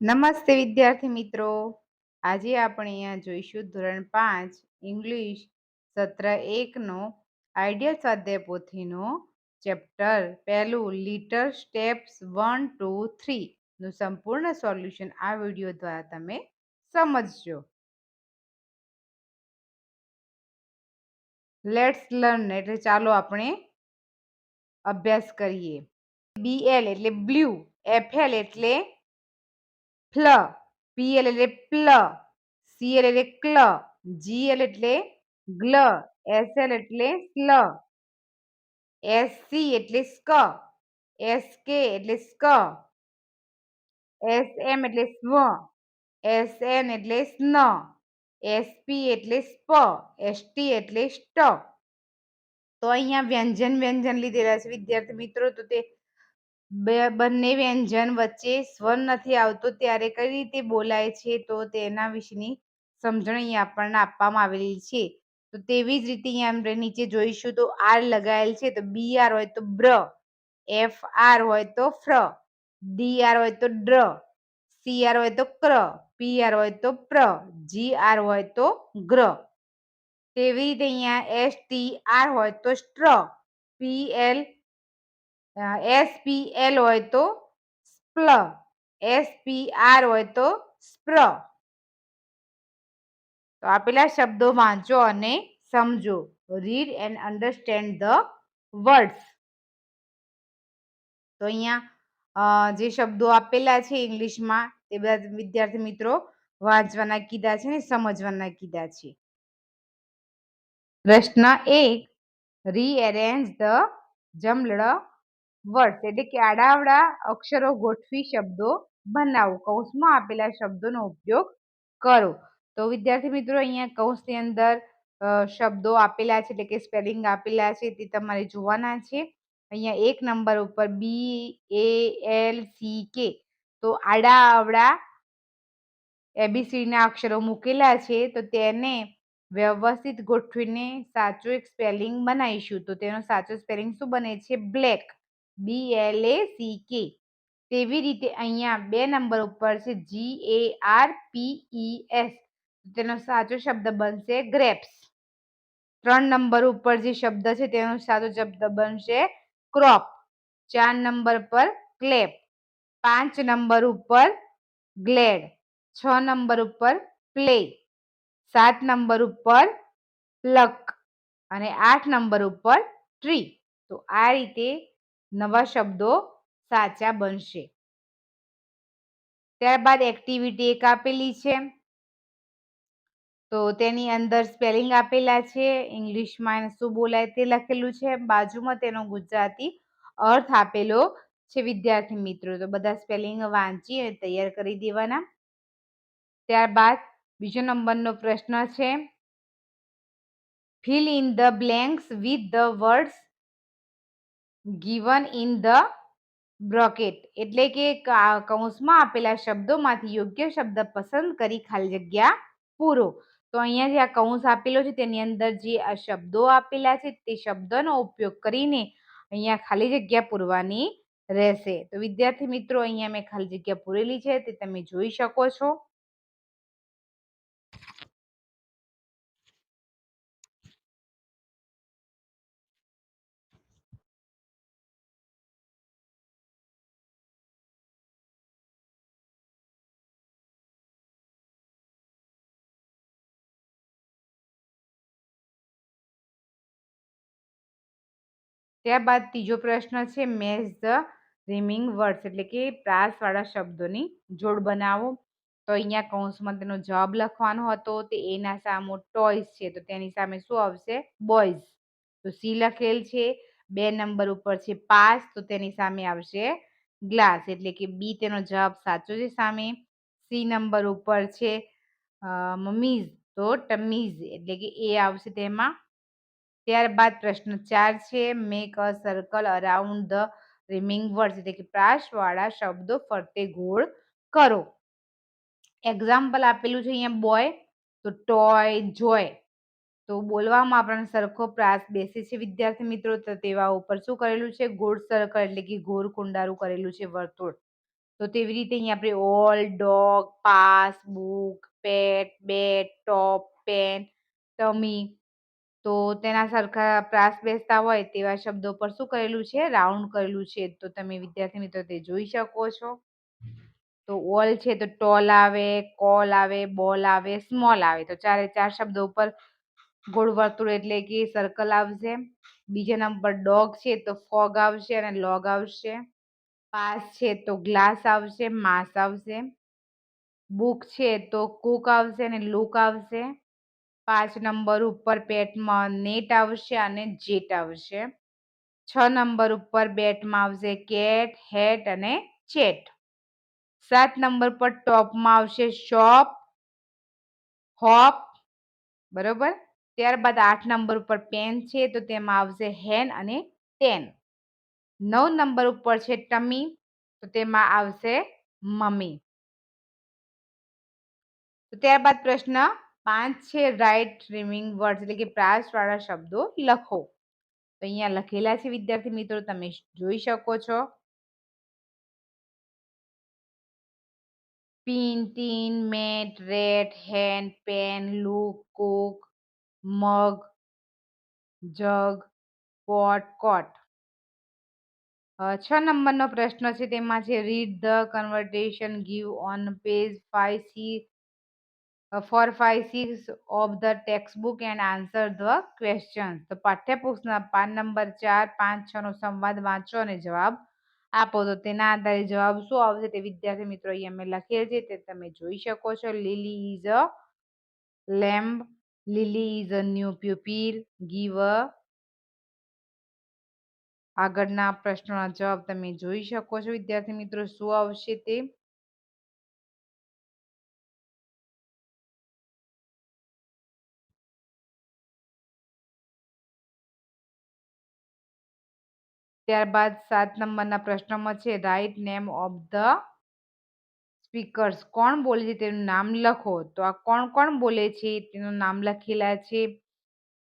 નમસ્તે વિદ્યાર્થી મિત્રો. આજે આપણે અહીંયા જોઈશું ધોરણ પાંચ, ઇંગ્લિશ સત્ર એકનો આઈડિયા સ્વાધ્યાય પોથીનો ચેપ્ટર. પહેલું લીટર સ્ટેપ્સ વન, ટુ થ્રીનું સંપૂર્ણ સોલ્યુશન આ વીડિયો દ્વારા તમે સમજજો. લેટ્સ લર્ન એટલે ચાલો આપણે અભ્યાસ કરીએ. બી એલ એટલે બ્લુ એફએલ એટલે ફ્લ પીએલ એટલે પ્લ સીએલ એટલે ક્લ જીએલ એટલે ગ્લ એસએલ એટલે સ્લ એસસી એટલે સ્ક એસકે એટલે સ્ક એસએમ એટલે સ્વ એસએન એટલે સ્ન એસપી એટલે સ્પ એસટી એટલે સ્ટ તો અહીંયા વ્યંજન વ્યંજન લીધેલા છે. વિદ્યાર્થી મિત્રો, તો તે બંને વ્યંજન વચ્ચે સ્વર નથી આવતો, ત્યારે કઈ રીતે બોલાય છે તો તેના વિશેની સમજણ અહીંયા આપણને આપવામાં આવેલી છે. તો તેવી જ રીતે અહીંયા નીચે જોઈશું તો આર લગાયેલ છે, તો બી આર હોય તો બ્ર, એફ આર હોય તો ફ્ર, ડી આર હોય તો ડ્ર, સી આર હોય તો ક્ર, પી આર હોય તો પ્ર, જી આર હોય તો ગ્ર. તેવી રીતે અહીંયા એસ ટી આર હોય તો સ્ટ્ર, P L S P L હોય તો સ્પ્લ એસ પી આર હોય તો સ્પ્ર. તો આપેલા શબ્દો વાંચો અને સમજો. Read and understand the words તો અહીંયા જે શબ્દો આપેલા છે ઇંગ્લિશમાં, તે બધા વિદ્યાર્થી મિત્રો વાંચવાના કીધા છે ને સમજવાના કીધા છે. પ્રશ્ન એક. રીએરેન્જ ધ જમ્બલ્ડ વર્ડ્સ એટલે કે આડાવડા અક્ષરો ગોઠવી શબ્દો બનાવો. કૌંસમાં આપેલા શબ્દોનો ઉપયોગ કરો. તો વિદ્યાર્થી મિત્રો, અહીંયા કૌંસની અંદર શબ્દો આપેલા છે, એટલે કે સ્પેલિંગ આપેલા છે, તે તમારે જોવાના છે. અહીંયા એક નંબર ઉપર બી એ એલ સી કે તો આડા અવડા એબીસીડીના અક્ષરો મૂકેલા છે, તો તેને વ્યવસ્થિત ગોઠવીને સાચું એક સ્પેલિંગ બનાવીશું. તો તેનો સાચો સ્પેલિંગ શું બને છે? Black. B L A C K તેવી રીતે અહીંયા બે નંબર ઉપર છે જી એ આર પી ઈ એસ તેનો સાચો શબ્દ બનશે ગ્રેપ્સ ત્રણ નંબર ઉપર જે શબ્દ છે તેનો સાચો શબ્દ બનશે ક્રોપ ચાર નંબર પર ક્લેપ પાંચ નંબર ઉપર ગ્લેડ છ નંબર ઉપર પ્લે સાત નંબર ઉપર પ્લક અને આઠ નંબર ઉપર ટ્રી તો આ રીતે નવા શબ્દો સાચા બનશે. ત્યારબાદ એક્ટિવિટી એક આપેલી છે. તો તેની અંદર સ્પેલિંગ આપેલા છે. ઇંગ્લિશમાં શું બોલાય તે લખેલું છે. બાજુમાં તેનો ગુજરાતી અર્થ આપેલો છે વિદ્યાર્થી મિત્રો. તો બધા સ્પેલિંગ વાંચી અને તૈયાર કરી દેવાના. ત્યારબાદ બીજો નંબરનો પ્રશ્ન છે. Fill in the blanks with the words given in the bracket એટલે કે, કૌંસમાં આપેલા શબ્દોમાંથી યોગ્ય શબ્દ પસંદ કરી ખાલી જગ્યા પૂરો. તો અહીંયા જે આ કૌંસ આપેલો છે, તેની અંદર જે આ શબ્દો આપેલા છે, તે શબ્દોનો ઉપયોગ કરીને અહીંયા ખાલી જગ્યા પૂરવાની રહેશે. તો વિદ્યાર્થી મિત્રો, અહીંયા મેં ખાલી જગ્યા પૂરેલી છે, તે તમે જોઈ શકો છો. ત્યારબાદ ત્રીજો પ્રશ્ન છે મેચ ધ રિમિંગ વર્ડ્સ, એટલે કે પ્રાસવાળા શબ્દોની જોડ બનાવો. તો અહીંયા કૌંસમાં તેનો જવાબ લખવાનો હતો, તે એના સામો ટોયસ છે, તો તેની સામે શું આવશે? બોયઝ. તો સી લખેલ છે, બે નંબર ઉપર છે, પાસ, તો તેની સામે આવશે ગ્લાસ, એટલે કે બી તેનો જવાબ સાચો છે સામે. સી નંબર ઉપર છે મમીઝ તો ટમીઝ એટલે કે એ આવશે તેમાં ત્યારબાદ પ્રશ્ન ચાર છે make a circle around the rhyming words એટલે કે પ્રાસવાળા શબ્દો ફરતે ગોળ કરો. એક્ઝામ્પલ આપેલું છે અહીંયા બોય તો ટોય જોય તો બોલવામાં આપણને સરખો પ્રાસ બેસે છે વિદ્યાર્થી મિત્રો, તો તેવા ઉપર શું કરેલું છે? ગોળ સર્કલ એટલે કે ગોળ કુંડારું કરેલું છે વર્તુળ. તો તેવી રીતે અહીંયા આપણે all dog pass book pet bet top pen tummy તો તેના સરખા પ્રાસ બેસતા હોય તેવા શબ્દો પર શું કરેલું છે? રાઉન્ડ કરેલું છે. તો તમે વિદ્યાર્થી મિત્રો તે જોઈ શકો છો. તો ઓલ છે તો ટોલ આવે, કોલ આવે, બોલ આવે, સ્મોલ આવે. તો ચારે ચાર શબ્દો ઉપર ગોળ વર્તુળ એટલે કે સર્કલ આવશે. બીજા નંબર ડોગ છે તો ફોગ આવશે અને લોગ આવશે. પાસ છે તો ગ્લાસ આવશે, માસ આવશે. બુક છે તો કુક આવશે અને લુક આવશે. પાંચ નંબર ઉપર પેટમાં નેટ આવશે અને જેટ આવશે. છ નંબર ઉપર બેટમાં આવશે કેટ, હેટ અને ચેટ. સાત નંબર પર ટોપમાં આવશે શોપ, હોપ, બરોબર? ત્યારબાદ આઠ નંબર ઉપર પેન છે તો તેમાં આવશે હેન અને ટેન નવ નંબર ઉપર છે ટમી તો તેમાં આવશે મમ્મી ત્યારબાદ પ્રશ્ન પાંચ છે રાઇટ રિમિંગ વર્ડ એટલે કે પ્રાસવાળા શબ્દો લખો. તો અહીંયા લખેલા છે વિદ્યાર્થી મિત્રો, તમે જોઈ શકો છો. Pin tin mat rat hand pen look cook mug jug pot coat છ નંબરનો પ્રશ્ન છે, તેમાં છે read the conversation give on page five C four five six of the text book and answer the question તો પાઠ્યપુસ્તકના PAN number ચાર, પાંચ, છ નો સંવાદ વાંચો અને જવાબ આપો. તો તેના આધારે જવાબ શું આવશે તે વિદ્યાર્થી મિત્રો અહીંયા મેં લખેલ છે. તે તમે જોઈ શકો છો. Lily is a lamb Lily is a new pupil give a આગળના પ્રશ્નોના જવાબ તમે જોઈ શકો છો. વિદ્યાર્થી મિત્રો, શું આવશે તે? ત્યારબાદ સાત નંબરના પ્રશ્નમાં છે write name of the speakers કોણ બોલે છે? તેનું નામ લખો. તો આ કોણ કોણ બોલે છે? તેનું નામ લખેલા છે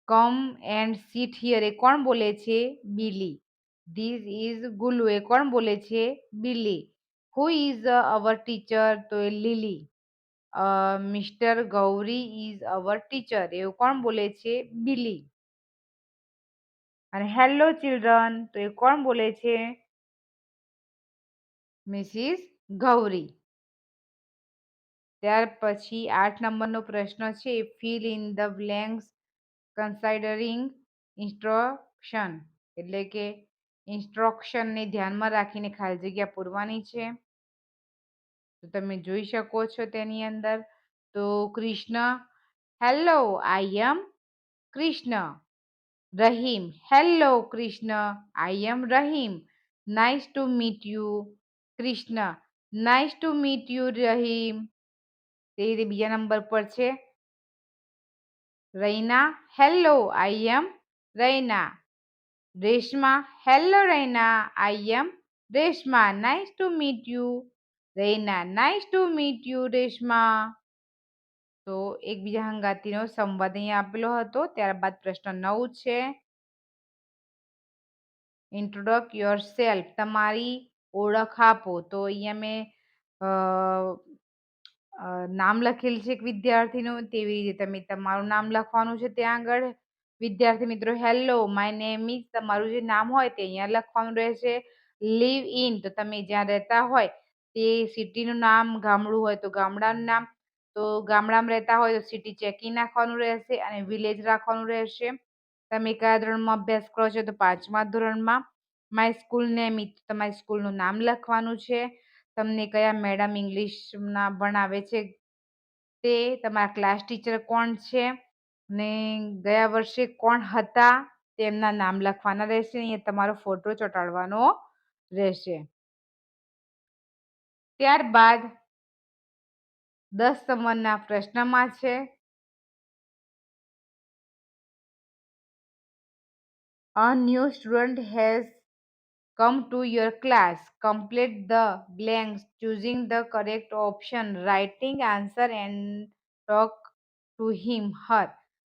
કમ એન્ડ સીટ હિયર એ કોણ બોલે છે? બિલી ધીસ ઇઝ ગુલુ એ કોણ બોલે છે? બિલી હુ ઇઝ અવર ટીચર તો એ Lily mister Gauri is our teacher એવું કોણ બોલે છે? બિલી અને હેલો ચિલ્ડ્રન તો એ કોણ બોલે છે? મિસિસ ગૌરી. ત્યાર પછી આઠ નંબરનો પ્રશ્ન છે fill in the blanks considering instruction એટલે કે ઇન્સ્ટ્રક્શનને ધ્યાનમાં રાખીને ખાલી જગ્યા પૂરવાની છે. તો તમે જોઈ શકો છો તેની અંદર. તો Krishna hello I am Krishna Rahim hello Krishna I am Rahim nice to meet you Krishna nice to meet you Rahim તે રીતે બીજા નંબર પર છે. Raina hello I am Raina Reshma hello Raina I am Reshma nice to meet you Raina nice to meet you Reshma તો એકબીજા હંગાતીનો સંવાદ અહીંયા આપેલો હતો. ત્યારબાદ પ્રશ્ન નવ છે. ઇન્ટ્રોડક યોર સેલ્ફ તમારી ઓળખ આપો. તો અહીંયા મેં નામ લખેલ છે એક વિદ્યાર્થીનું. તેવી રીતે તમે તમારું નામ લખવાનું છે ત્યાં આગળ. વિદ્યાર્થી મિત્રો હેલો માય નેમ ઇઝ તમારું જે નામ હોય તે અહીંયા લખવાનું રહેશે. લીવ ઇન તો તમે જ્યાં રહેતા હોય તે સિટીનું નામ, ગામડું હોય તો ગામડાનું નામ. તો ગામડામાં રહેતા હોય તો સિટી ચેકિંગ નાખવાનું રહેશે અને વિલેજ રાખવાનું રહેશે. તમે કયા ધોરણમાં અભ્યાસ કરો છો તો પાંચમા ધોરણમાં માય સ્કૂલ નેમ તમારી સ્કૂલનું નામ લખવાનું છે. તમને કયા મેડમ ઇંગ્લિશના ભણાવે છે તે, તમારા ક્લાસ ટીચર કોણ છે ને ગયા વર્ષે કોણ હતા તેમના નામ લખવાના રહેશે. અહીંયા તમારો ફોટો ચોંટાડવાનો રહેશે. ત્યારબાદ દસ નંબરના પ્રશ્નમાં છે A new student has come to your class. Complete the blanks, choosing the correct option, writing answer and talk to him, her.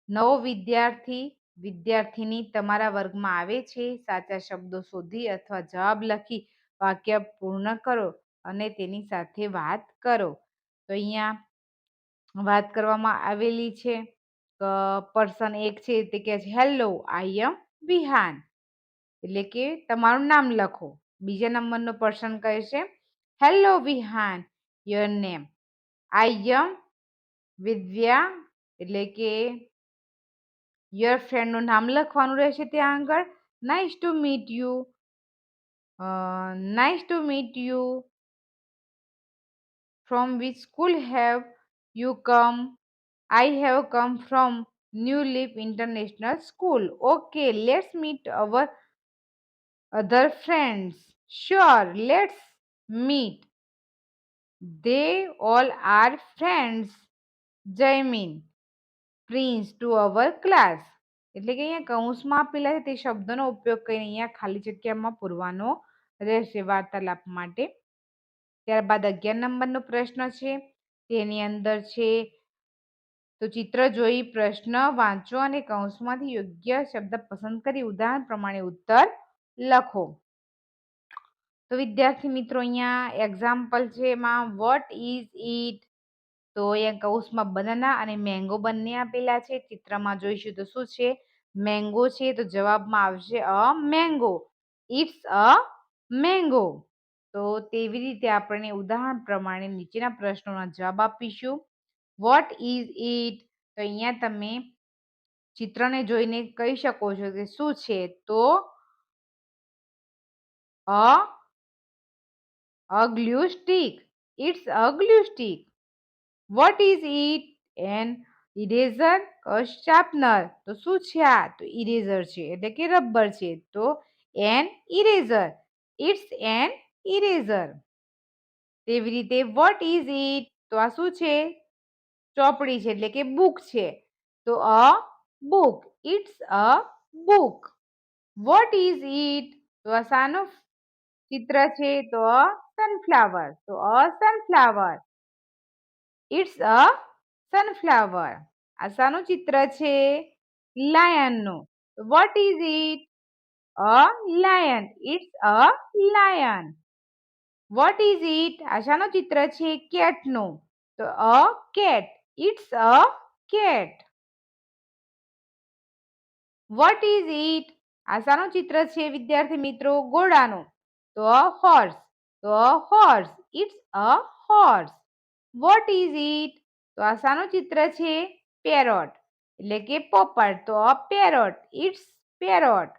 નવો વિદ્યાર્થી વિદ્યાર્થીની તમારા વર્ગમાં આવે છે સાચા શબ્દો શોધી અથવા જવાબ લખી વાક્ય પૂર્ણ કરો અને તેની સાથે વાત કરો તો અહીંયા વાત કરવામાં આવેલી છે પર્સન એક છે તે કહે છે હેલો આઈ એમ વિહાન એટલે કે તમારું નામ લખો. બીજા નંબરનો પર્સન કહે છે hello Vihan your name I am Vidya એટલે કે યર ફ્રેન્ડનું નામ લખવાનું રહેશે ત્યાં આગળ. Nice to meet you nice to meet you From which school have you come I have come from New Leap International School okay let's meet our other friends. Sure, let's meet. They all are friends. Jaimin. Prince to our class. એટલે કે અહીંયા કૌંસમાં આપેલા છે તે શબ્દનો ઉપયોગ કરીને અહીંયા ખાલી જગ્યામાં પૂરવાનો રહેશે વાર્તાલાપ માટે ત્યારબાદ અગિયાર નંબરનો પ્રશ્ન છે. તેની અંદર છે, તો ચિત્ર જોઈ પ્રશ્ન વાંચો અને કૌંસમાંથી યોગ્ય શબ્દ પસંદ કરી ઉદાહરણ પ્રમાણે ઉત્તર લખો. તો વિદ્યાર્થી મિત્રો, અહીંયા એક્ઝામ્પલ છે એમાં વોટ ઇઝ ઇટ તો અહીંયા કૌંસમાં બનાના અને મેંગો બંને આપેલા છે. ચિત્રમાં જોઈશું તો શું છે? મેંગો છે તો જવાબમાં આવશે a mango it's a mango તો તેવી રીતે આપણે ઉદાહરણ પ્રમાણે નીચેના પ્રશ્નોના જવાબ આપીશું. વોટ ઇઝ ઇટ તો અહીંયા તમે ચિત્રને જોઈને કહી શકો છો કે શું છે? તો a a glue it's it's stick. What is it an eraser sharpener. તો શું છે આ? તો ઇરેઝર છે, એટલે કે રબર છે. તો an eraser it's an eraser. તેવી રીતે વોટ ઇઝ ઇટ તો આ શું છે? ચોપડી છે, એટલે કે બુક છે. તો a book it's a book what is it તો આ સાનો ચિત્ર છે, તો અ સનફ્લાવર તો a sunflower it's a sunflower આ શાનું ચિત્ર છે. લાયનનું what is it a lion it's a lion what is it આશાનું ચિત્ર છે કેટનું. તો a cat. It's a cat what is it આશાનું ચિત્ર છે, વિદ્યાર્થી મિત્રો, ઘોડાનું. તો અ હોર્સ તો a horse it's a horse what is it તો આશાનું ચિત્ર છે પેરોટ એટલે કે પોપટ. તો a parrot it's parrot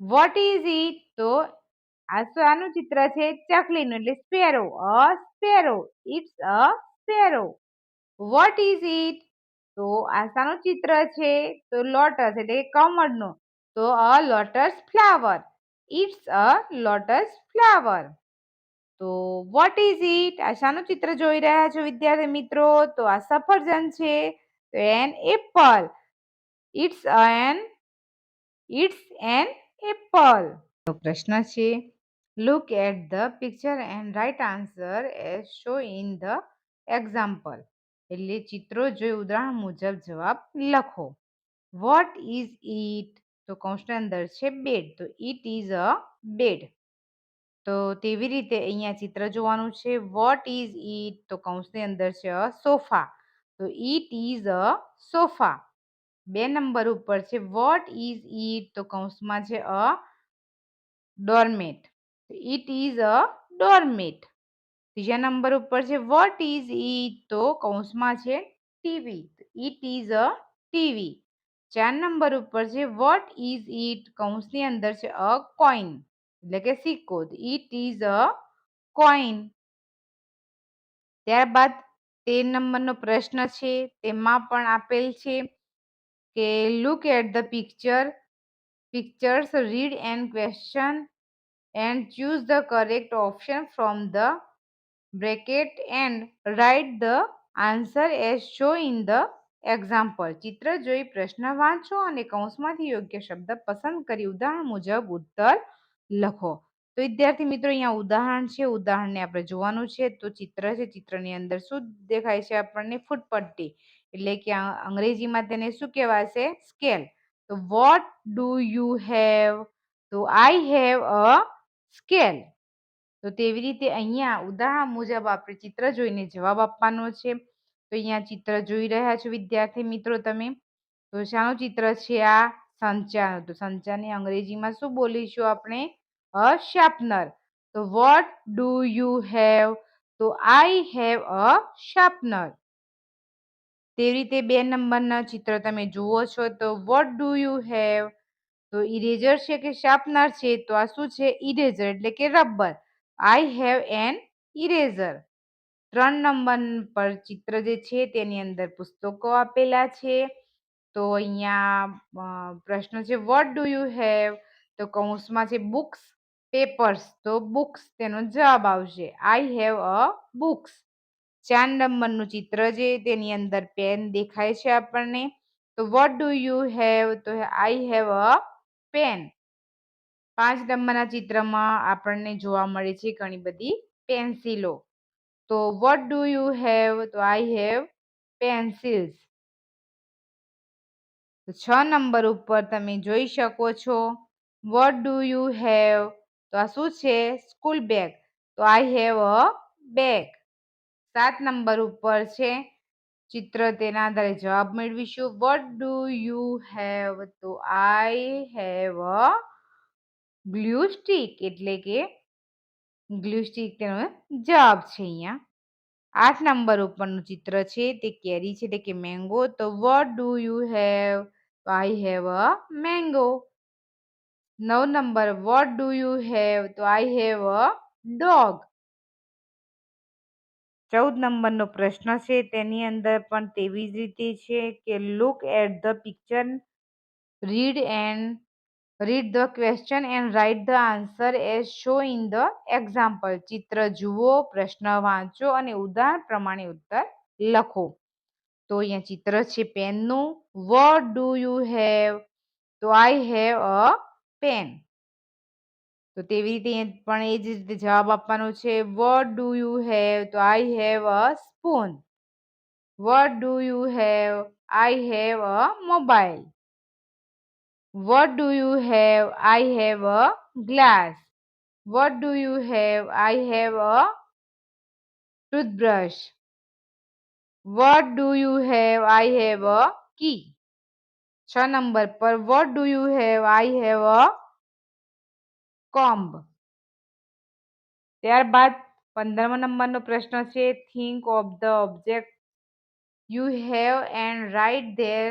what is it તો આ શાનું ચિત્ર છે? ચકલીનું, એટલે sparrow a sparrow it's a sparrow what is it તો આ શાનું ચિત્ર છે? તો લોટસ એટલે કમળનું. તો a lotus flower it's a lotus flower તો વોટ ઇઝ ઇટ આ શાનું ચિત્ર જોઈ રહ્યા છો વિદ્યાર્થી મિત્રો? તો આ સફરજન છે, તો an apple it's an it's an apple તો પ્રશ્ન છે look at the picture and write answer as show in the example એટલે ચિત્રો જોઈ ઉદાહરણ મુજબ જવાબ લખો. વોટ ઇઝ ઇટ તો કૌંસની અંદર છે બેડ તો ઇટ ઇઝ અ બેડ તો તેવી રીતે અહીંયા ચિત્ર જોવાનું છે. વોટ ઇઝ ઇટ તો કૌંસની અંદર છે અ સોફા તો ઇટ ઇઝ અ સોફા બે નંબર ઉપર છે. વોટ ઇઝ ઇટ તો કૌંસમાં છે a doormat it is a doormat. ત્રીજા નંબર ઉપર છે, વોટ ઇઝ ઈ તો કૌંસમાં છે, TV. It is a TV. ચાર નંબર ઉપર છે, વોટ ઇઝ ઇટ કૌંસની અંદર છે, અ કોઈન. એટલે કે સિક્કો. It is a coin. ત્યારબાદ તેર નંબરનો પ્રશ્ન છે, તેમાં પણ આપેલ છે કે, look at the picture. Pictures read and question and choose the correct option from the bracket and write the answer as show in the example ચિત્ર જોઈ પ્રશ્ન વાંચો અને કૌંસમાંથી યોગ્ય શબ્દ પસંદ કરી ઉદાહરણ મુજબ ઉત્તર લખો. તો વિદ્યાર્થી મિત્રો, અહીંયા ઉદાહરણ છે, ઉદાહરણને આપણે જોવાનું છે. તો ચિત્ર છે, ચિત્રની અંદર શું દેખાય છે આપણને? ફૂટપટ્ટી. એટલે કે અંગ્રેજીમાં તેને શું કહેવાશે? સ્કેલ. તો વોટ ડુ યુ હેવ તો આઈ હેવ અ સ્કેલ. તો તેવી રીતે અહીંયા ઉદાહરણ મુજબ આપણે ચિત્ર જોઈને જવાબ આપવાનો છે. તો અહીંયા ચિત્ર જોઈ રહ્યા છો વિદ્યાર્થી મિત્રો તમે. તો શાનું ચિત્ર છે આ સંચાનું તો સંચારને અંગ્રેજીમાં શું બોલીશું આપણે? અ શાર્પનર તો વોટ ડુ યુ હેવ તો આઈ હેવ અ શાર્પનર તેવી રીતે બે નંબરના ચિત્ર તમે જુઓ છો. તો વોટ ડુ યુ હેવ તો ઇરેઝર છે કે શાર્પનર છે, તો આ શું છે? ઇરેઝર એટલે કે rubber. I have an eraser ત્રણ નંબર પર ચિત્ર જે છે તેની અંદર પુસ્તકો આપેલા છે. તો અહીંયા પ્રશ્ન છે વોટ ડુ યુ હેવ તો કૌંસમાં છે બુક્સ પેપર્સ તો બુક્સ તેનો જવાબ આવશે. આઈ હેવ અ બુક્સ ચાર નંબરનું ચિત્ર છે તેની અંદર પેન દેખાય છે આપણને. તો વોટ ડુ યુ હેવ તો આઈ હેવ અ પેન. પાંચ નંબરના ચિત્રમાં આપણને જોવા મળે છે ઘણી બધી પેન્સિલો. તો વોટ ડુ યુ હેવ તો આઈ હેવ પેન્સિલ્સ છ નંબર ઉપર તમે જોઈ શકો છો વોટ ડુ યુ હેવ તો આ શું છે? સ્કૂલ બેગ તો આઈ હેવ અ બેગ સાત નંબર ઉપર છે ચિત્ર તેના આધારે જવાબ મેળવીશું. વોટ ડુ યુ હેવ તો I have a glue stick એટલે કે ગ્લુ સ્ટિક તેનો જવાબ છે અહીંયા. આઠ નંબર ઉપરનું ચિત્ર છે, તે કેરી છે, એટલે કે મેંગો તો વોટ ડુ યુ હેવ તો આઈ હેવ અ મેંગો નવ નંબર વોટ ડુ યુ હેવ તો આઈ હેવ અ ડોગ ચૌદ નંબરનો પ્રશ્ન છે. તેની અંદર પણ તેવી જ રીતે છે કે look at the picture read and read the question and write the answer as show in the example ચિત્ર જુઓ, પ્રશ્ન વાંચો અને ઉદાહરણ પ્રમાણે ઉત્તર લખો. તો અહીંયા ચિત્ર છે પેનનું. વોટ ડુ યુ હેવ તો આઈ હેવ અ પેન તો તેવી રીતે પણ એ જ રીતે જવાબ આપવાનો છે વોટ ડુ યુ હેવ તો I have a spoon what do you have I have a mobile what do you have I have a glass what do you have I have a toothbrush what do you have I have a key છ નંબર પર what do you have I have a comb. ત્યારબાદ પંદરમો નંબરનો પ્રશ્ન છે think of the object you have and write their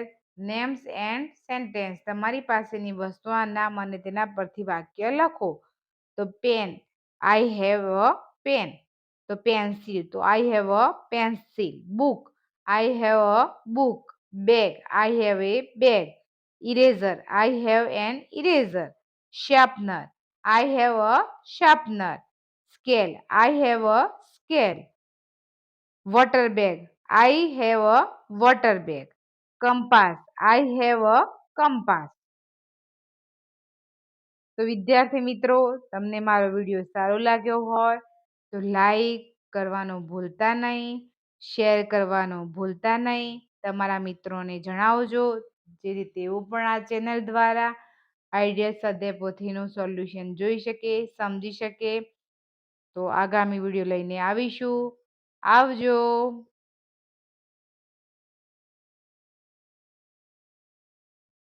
names and sentence તમારી પાસેની વસ્તુના નામ અને તેના પરથી વાક્ય લખો. તો pen I have a pen તો પેન્સિલ, તો I have a pencil book I have a book bag I have a bag eraser I have an eraser sharpener I have a sharpener scale I have a scale water bag I have a water bag compass I have a compass તો વિદ્યાર્થી મિત્રો, તમને મારો video સારો લાગ્યો હોય, તો like કરવાનું ભૂલતા નહીં શેર કરવાનું ભૂલતા નહીં. તમારા મિત્રોને જણાવજો, જેથી તેઓ પણ આ ચેનલ દ્વારા આઈડિયા સાથે પોથીનું સોલ્યુશન જોઈ શકે સમજી શકે. તો આગામી વીડિયો લઈને આવીશું. આવજો.